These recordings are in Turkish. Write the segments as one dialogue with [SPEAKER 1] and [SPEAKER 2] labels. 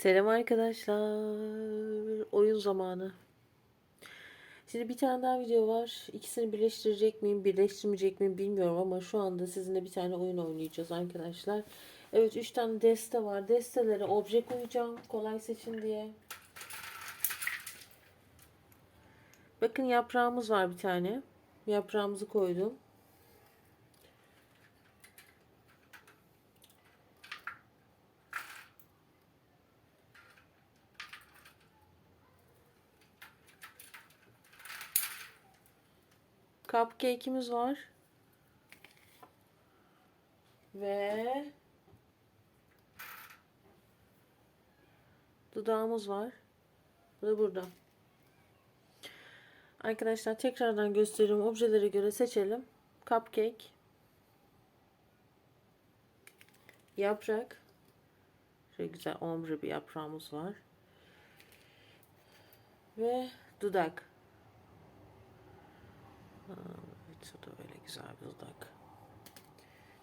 [SPEAKER 1] Selam arkadaşlar. Oyun zamanı. Şimdi bir tane daha video var. İkisini birleştirecek miyim, birleştirmeyecek miyim bilmiyorum ama şu anda sizinle bir tane oyun oynayacağız arkadaşlar. Evet 3 tane deste var. Destelere obje koyacağım. Kolay seçin diye. Bakın yaprağımız var bir tane. Yaprağımızı koydum. Cupcake'imiz var. Ve dudağımız var. Bu da burada. Arkadaşlar tekrardan gösteriyorum. Objelere göre seçelim. Cupcake. Yaprak. Şöyle güzel ombre bir yaprağımız var. Ve dudak. Evet, o da öyle güzel bir dudak.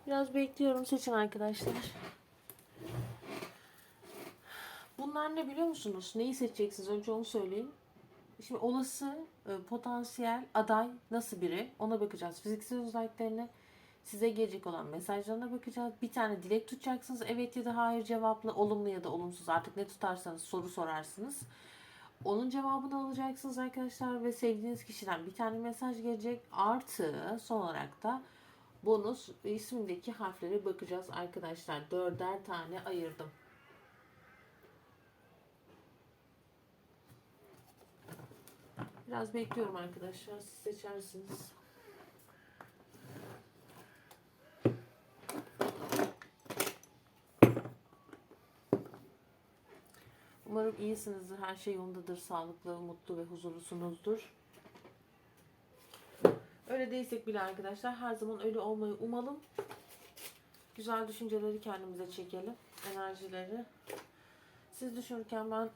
[SPEAKER 1] Biraz bekliyorum. Seçin arkadaşlar. Bunlar ne biliyor musunuz? Neyi seçeceksiniz? Önce onu söyleyin. Şimdi olası e, potansiyel aday nasıl biri? Ona bakacağız. Fiziksel özelliklerine size gelecek olan mesajlarına bakacağız. Bir tane dilek tutacaksınız. Evet ya da hayır cevaplı, olumlu ya da olumsuz. Artık ne tutarsanız soru sorarsınız. Onun cevabını alacaksınız arkadaşlar ve sevdiğiniz kişiden bir tane mesaj gelecek. Artı son olarak da bonus ismindeki harflere bakacağız arkadaşlar. Dörder tane ayırdım. Biraz bekliyorum arkadaşlar. Siz seçersiniz. Umarım iyisinizdir. Her şey yolundadır. Sağlıklı, mutlu ve huzurlusunuzdur. Öyle değilsek bile arkadaşlar her zaman öyle olmayı umalım. Güzel düşünceleri kendimize çekelim. Enerjileri. Siz düşünürken ben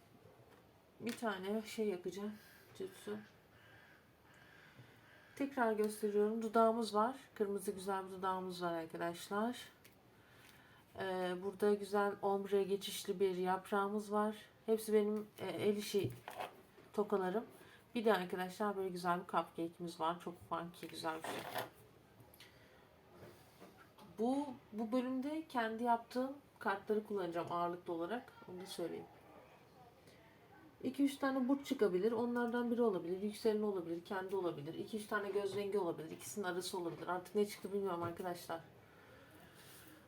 [SPEAKER 1] bir tane şey yakacağım. Tütsü. Tekrar gösteriyorum. Dudağımız var. Kırmızı güzel bir dudağımız var arkadaşlar. Ee, burada güzel ombre geçişli bir yaprağımız var. Hepsi benim e, el işi tokalarım. Bir de arkadaşlar böyle güzel bir cupcake'imiz var. Çok funky güzel bir şey. Bu bu bölümde kendi yaptığım kartları kullanacağım ağırlıklı olarak. Onu da söyleyeyim. 2-3 tane burç çıkabilir. Onlardan biri olabilir. Yükseleni olabilir. Kendi olabilir. 2-3 tane göz rengi olabilir. İkisinin arası olabilir. Artık ne çıktı bilmiyorum arkadaşlar.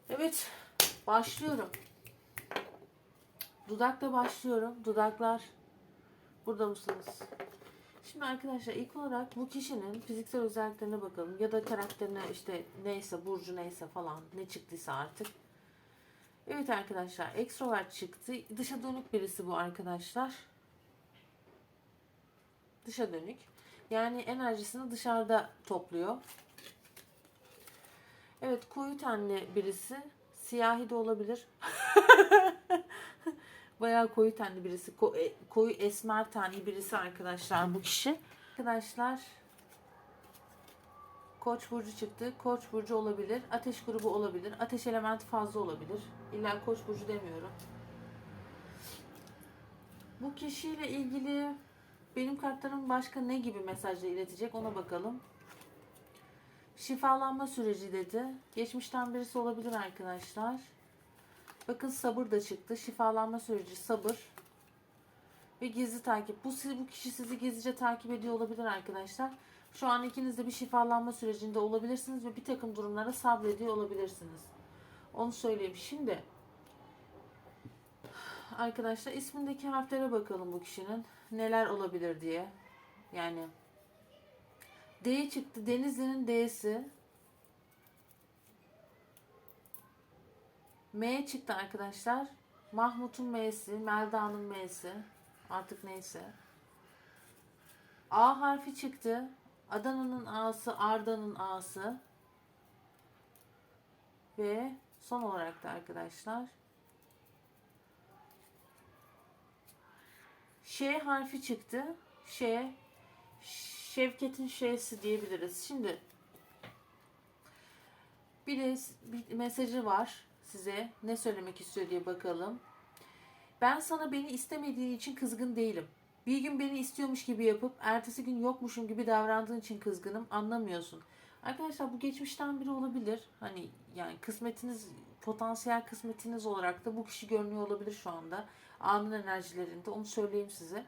[SPEAKER 1] Evet. Başlıyorum. Dudakla başlıyorum. Dudaklar. Burada mısınız? Şimdi arkadaşlar ilk olarak bu kişinin fiziksel özelliklerine bakalım. Ya da karakterine işte neyse burcu neyse falan ne çıktıysa artık. Evet arkadaşlar ekstrovert çıktı. Dışa dönük birisi bu arkadaşlar. Dışa dönük. Yani enerjisini dışarıda topluyor. Evet koyu tenli birisi. Siyahi de olabilir. Bayağı koyu tenli birisi. E, koyu esmer tenli birisi arkadaşlar bu kişi. Arkadaşlar Koç burcu çıktı. Koç burcu olabilir. Ateş grubu olabilir. Ateş elementi fazla olabilir. İlla Koç burcu demiyorum. Bu kişiyle ilgili benim kartlarım başka ne gibi mesajla iletecek ona bakalım. Şifalanma süreci dedi. Geçmişten birisi olabilir arkadaşlar. Bakın sabır da çıktı. Şifalanma süreci sabır. Ve gizli takip. Bu, bu kişi sizi gizlice takip ediyor olabilir arkadaşlar. Şu an ikiniz de bir şifalanma sürecinde olabilirsiniz ve bir takım durumlara sabrediyor olabilirsiniz. Onu söyleyeyim. Şimdi arkadaşlar ismindeki harflere bakalım bu kişinin. Neler olabilir diye. Yani D çıktı. Denizli'nin D'si. M çıktı arkadaşlar. Mahmut'un M'si, Melda'nın M'si. Artık neyse. A harfi çıktı. Adana'nın A'sı, Arda'nın A'sı. Ve son olarak da arkadaşlar Ş harfi çıktı. Ş Şevket'in Ş'si diyebiliriz. Şimdi bir, de, bir mesajı var size. Ne söylemek istiyor diye bakalım. Ben sana beni istemediğin için kızgın değilim. Bir gün beni istiyormuş gibi yapıp ertesi gün yokmuşum gibi davrandığın için kızgınım. Anlamıyorsun. Arkadaşlar bu geçmişten biri olabilir. Hani yani kısmetiniz, potansiyel kısmetiniz olarak da bu kişi görünüyor olabilir şu anda. Anın enerjilerinde. Onu söyleyeyim size.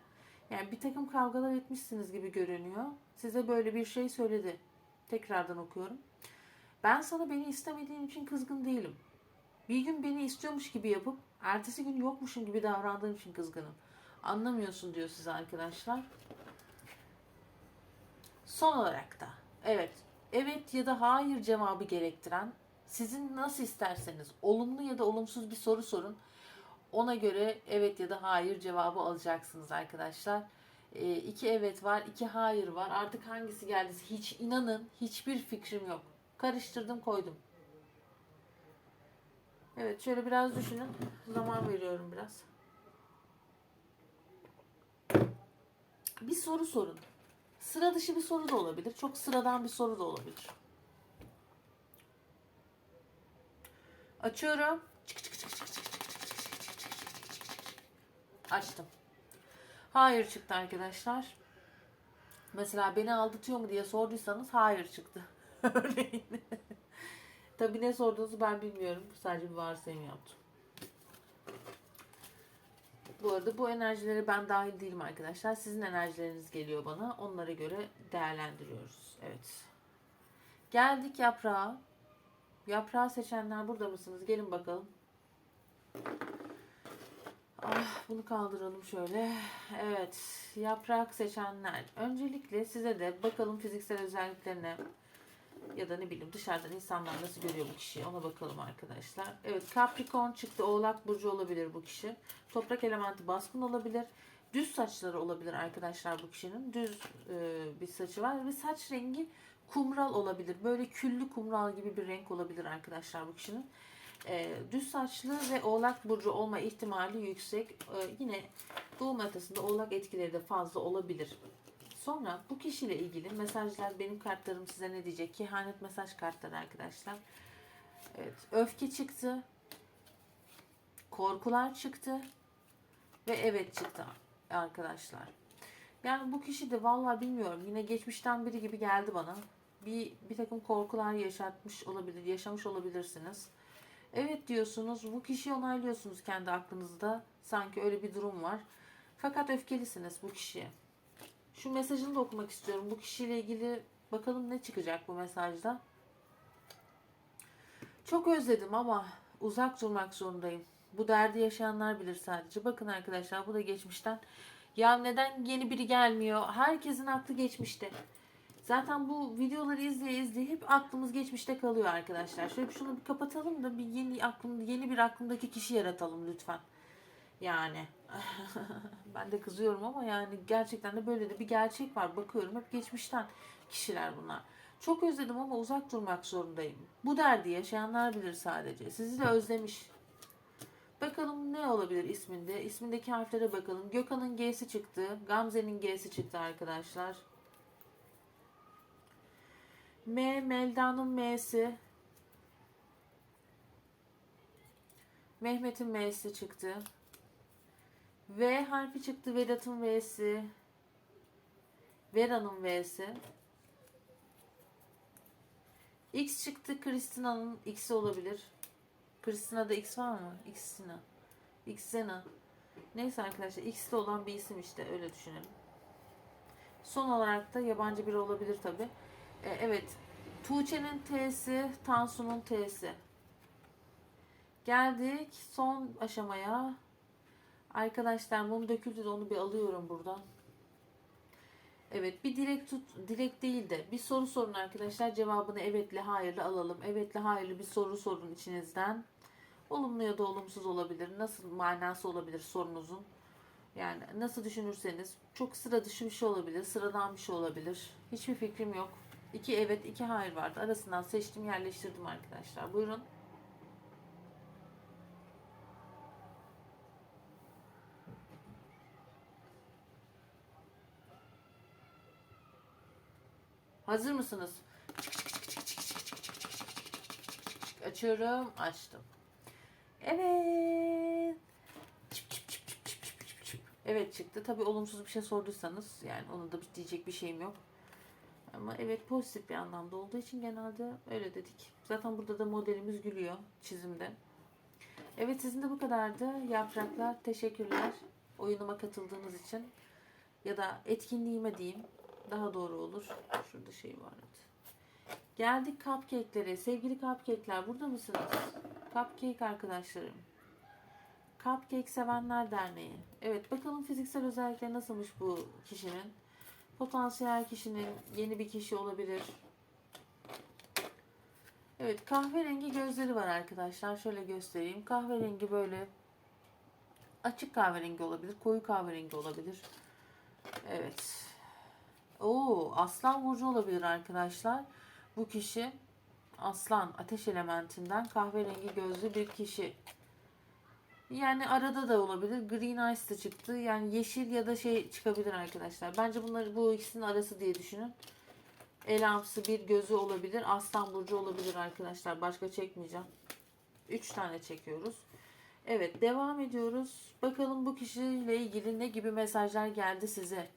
[SPEAKER 1] Yani bir takım kavgalar etmişsiniz gibi görünüyor. Size böyle bir şey söyledi. Tekrardan okuyorum. Ben sana beni istemediğin için kızgın değilim. Bir gün beni istiyormuş gibi yapıp ertesi gün yokmuşum gibi davrandığım için kızgınım. Anlamıyorsun diyor size arkadaşlar. Son olarak da evet, evet ya da hayır cevabı gerektiren sizin nasıl isterseniz olumlu ya da olumsuz bir soru sorun. Ona göre evet ya da hayır cevabı alacaksınız arkadaşlar. E, iki evet var, iki hayır var. Artık hangisi geldiyse hiç inanın hiçbir fikrim yok. Karıştırdım koydum. Evet şöyle biraz düşünün. Zaman veriyorum biraz. Bir soru sorun. Sıra dışı bir soru da olabilir. Çok sıradan bir soru da olabilir. Açıyorum. Açtım. Hayır çıktı arkadaşlar. Mesela beni aldatıyor mu diye sorduysanız hayır çıktı. Örneğin. Tabii ne sorduğunuzu ben bilmiyorum. Sadece bir varsayım yaptım. Bu arada bu enerjilere ben dahil değilim arkadaşlar. Sizin enerjileriniz geliyor bana. Onlara göre değerlendiriyoruz. Evet. Geldik yaprağa. Yaprağı seçenler burada mısınız? Gelin bakalım. Ah, bunu kaldıralım şöyle. Evet. Yaprak seçenler. Öncelikle size de bakalım fiziksel özelliklerine ya da ne bileyim dışarıdan insanlar nasıl görüyor bu kişiyi ona bakalım arkadaşlar. Evet Capricorn çıktı. Oğlak burcu olabilir bu kişi. Toprak elementi baskın olabilir. Düz saçları olabilir arkadaşlar bu kişinin. Düz e, bir saçı var ve saç rengi kumral olabilir. Böyle küllü kumral gibi bir renk olabilir arkadaşlar bu kişinin. E, düz saçlı ve oğlak burcu olma ihtimali yüksek. E, yine doğum haritasında oğlak etkileri de fazla olabilir. Sonra bu kişiyle ilgili mesajlar benim kartlarım size ne diyecek? Kehanet mesaj kartları arkadaşlar. Evet, öfke çıktı. Korkular çıktı. Ve evet çıktı arkadaşlar. Yani bu kişi de vallahi bilmiyorum. Yine geçmişten biri gibi geldi bana. Bir, bir takım korkular yaşatmış olabilir, yaşamış olabilirsiniz. Evet diyorsunuz, bu kişiyi onaylıyorsunuz kendi aklınızda. Sanki öyle bir durum var. Fakat öfkelisiniz bu kişiye. Şu mesajını da okumak istiyorum. Bu kişiyle ilgili bakalım ne çıkacak bu mesajda. Çok özledim ama uzak durmak zorundayım. Bu derdi yaşayanlar bilir sadece. Bakın arkadaşlar bu da geçmişten. Ya neden yeni biri gelmiyor? Herkesin aklı geçmişte. Zaten bu videoları izleye izleye hep aklımız geçmişte kalıyor arkadaşlar. Şöyle şunu bir kapatalım da bir yeni aklım yeni bir aklımdaki kişi yaratalım lütfen. Yani ben de kızıyorum ama yani gerçekten de böyle de bir gerçek var. Bakıyorum hep geçmişten kişiler bunlar. Çok özledim ama uzak durmak zorundayım. Bu derdi yaşayanlar bilir sadece. Sizi de özlemiş. Bakalım ne olabilir isminde? İsmindeki harflere bakalım. Gökhan'ın G'si çıktı. Gamze'nin G'si çıktı arkadaşlar. M, Melda'nın M'si. Mehmet'in M'si çıktı. V harfi çıktı. Vedat'ın V'si. Vera'nın V'si. X çıktı. Kristina'nın X'i olabilir. Kristina'da X var mı? X'ina. Xena. Neyse arkadaşlar X'te olan bir isim işte öyle düşünelim. Son olarak da yabancı biri olabilir tabi. Ee, evet. Tuğçe'nin T'si, Tansu'nun T'si. Geldik son aşamaya. Arkadaşlar mum döküldü de onu bir alıyorum buradan. Evet bir dilek tut dilek değil de bir soru sorun arkadaşlar cevabını evetle hayırlı alalım. Evetle hayırlı bir soru sorun içinizden. Olumlu ya da olumsuz olabilir. Nasıl manası olabilir sorunuzun. Yani nasıl düşünürseniz çok sıra dışı bir şey olabilir. Sıradan bir şey olabilir. Hiçbir fikrim yok. İki evet iki hayır vardı. Arasından seçtim yerleştirdim arkadaşlar. Buyurun. Hazır mısınız? Açıyorum. Açtım. Evet. Evet çıktı. Tabii olumsuz bir şey sorduysanız yani onu da diyecek bir şeyim yok. Ama evet pozitif bir anlamda olduğu için genelde öyle dedik. Zaten burada da modelimiz gülüyor çizimde. Evet sizin de bu kadardı. Yapraklar teşekkürler. Oyunuma katıldığınız için. Ya da etkinliğime diyeyim. Daha doğru olur. Şurada şey vardı. Geldik cupcake'lere. Sevgili cupcake'ler burada mısınız? Cupcake arkadaşlarım. Cupcake Sevenler Derneği. Evet bakalım fiziksel özellikleri nasılmış bu kişinin. Potansiyel kişinin yeni bir kişi olabilir. Evet kahverengi gözleri var arkadaşlar. Şöyle göstereyim. Kahverengi böyle açık kahverengi olabilir. Koyu kahverengi olabilir. Evet. Oo, aslan burcu olabilir arkadaşlar. Bu kişi aslan ateş elementinden kahverengi gözlü bir kişi. Yani arada da olabilir. Green Ice da çıktı. Yani yeşil ya da şey çıkabilir arkadaşlar. Bence bunları bu ikisinin arası diye düşünün. Elamsı bir gözü olabilir. Aslan burcu olabilir arkadaşlar. Başka çekmeyeceğim. 3 tane çekiyoruz. Evet devam ediyoruz. Bakalım bu kişiyle ilgili ne gibi mesajlar geldi size.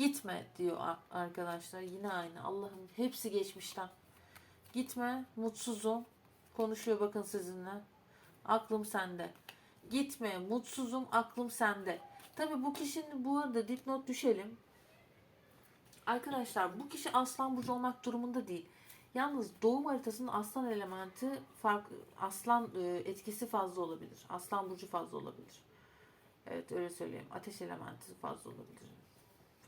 [SPEAKER 1] Gitme diyor arkadaşlar. Yine aynı. Allah'ım hepsi geçmişten. Gitme. Mutsuzum. Konuşuyor bakın sizinle. Aklım sende. Gitme. Mutsuzum. Aklım sende. Tabi bu kişinin bu arada dipnot düşelim. Arkadaşlar bu kişi aslan burcu olmak durumunda değil. Yalnız doğum haritasının aslan elementi fark aslan e, etkisi fazla olabilir. Aslan burcu fazla olabilir. Evet öyle söyleyeyim. Ateş elementi fazla olabilir.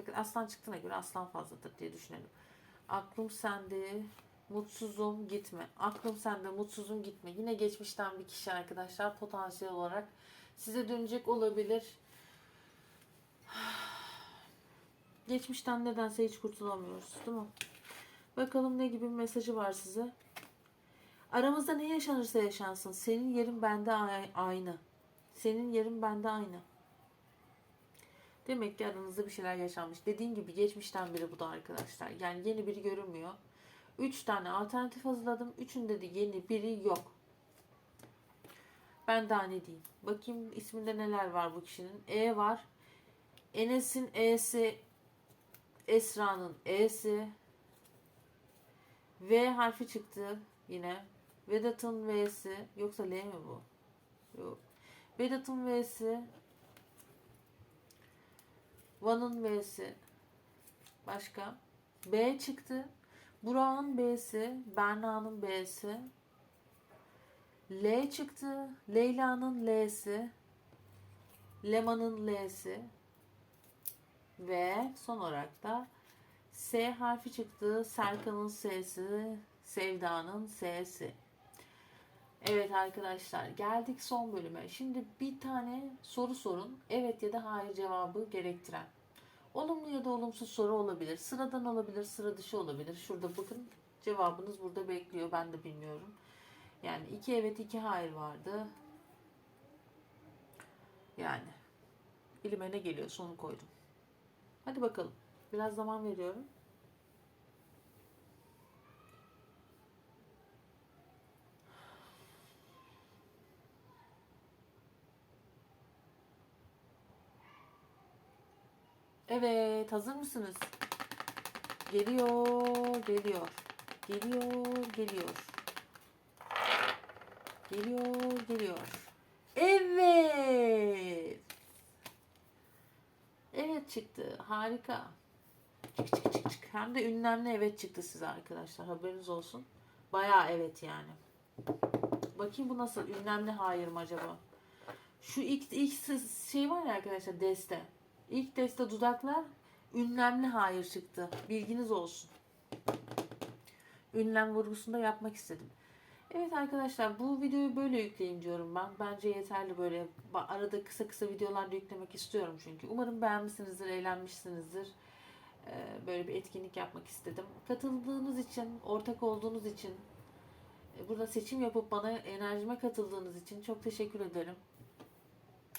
[SPEAKER 1] Fakat aslan çıktığına göre aslan fazladır diye düşünelim. Aklım sende, mutsuzum gitme. Aklım sende, mutsuzum gitme. Yine geçmişten bir kişi arkadaşlar potansiyel olarak size dönecek olabilir. Geçmişten nedense hiç kurtulamıyoruz değil mi? Bakalım ne gibi bir mesajı var size. Aramızda ne yaşanırsa yaşansın. Senin yerin bende ay- aynı. Senin yerin bende aynı. Demek ki aranızda bir şeyler yaşanmış. Dediğim gibi geçmişten biri bu da arkadaşlar. Yani yeni biri görünmüyor. Üç tane alternatif hazırladım. Üçünde de yeni biri yok. Ben daha ne diyeyim. Bakayım isminde neler var bu kişinin. E var. Enes'in E'si. Esra'nın E'si. V harfi çıktı yine. Vedat'ın V'si. Yoksa L mi bu? Yok. Vedat'ın V'si. Van'ın V'si. Başka. B çıktı. Burak'ın B'si. Berna'nın B'si. L çıktı. Leyla'nın L'si. Leman'ın L'si. Ve son olarak da S harfi çıktı. Serkan'ın S'si. Sevda'nın S'si. Evet arkadaşlar geldik son bölüme. Şimdi bir tane soru sorun. Evet ya da hayır cevabı gerektiren. Olumlu ya da olumsuz soru olabilir. Sıradan olabilir, sıra dışı olabilir. Şurada bakın cevabınız burada bekliyor. Ben de bilmiyorum. Yani iki evet iki hayır vardı. Yani elime ne geliyorsa onu koydum. Hadi bakalım. Biraz zaman veriyorum. Evet, hazır mısınız? Geliyor, geliyor. Geliyor, geliyor. Geliyor, geliyor. Evet. Evet çıktı. Harika. Çık çık çık çık. Hem de ünlemli evet çıktı size arkadaşlar. Haberiniz olsun. Bayağı evet yani. Bakayım bu nasıl? Ünlemli hayır mı acaba? Şu ilk, ilk şey var ya arkadaşlar deste. İlk deste dudaklar ünlemli hayır çıktı. Bilginiz olsun. Ünlem vurgusunu da yapmak istedim. Evet arkadaşlar bu videoyu böyle yükleyeyim diyorum ben. Bence yeterli böyle arada kısa kısa videolar da yüklemek istiyorum çünkü. Umarım beğenmişsinizdir, eğlenmişsinizdir. Ee, Böyle bir etkinlik yapmak istedim. Katıldığınız için, ortak olduğunuz için, e, burada seçim yapıp bana enerjime katıldığınız için çok teşekkür ederim.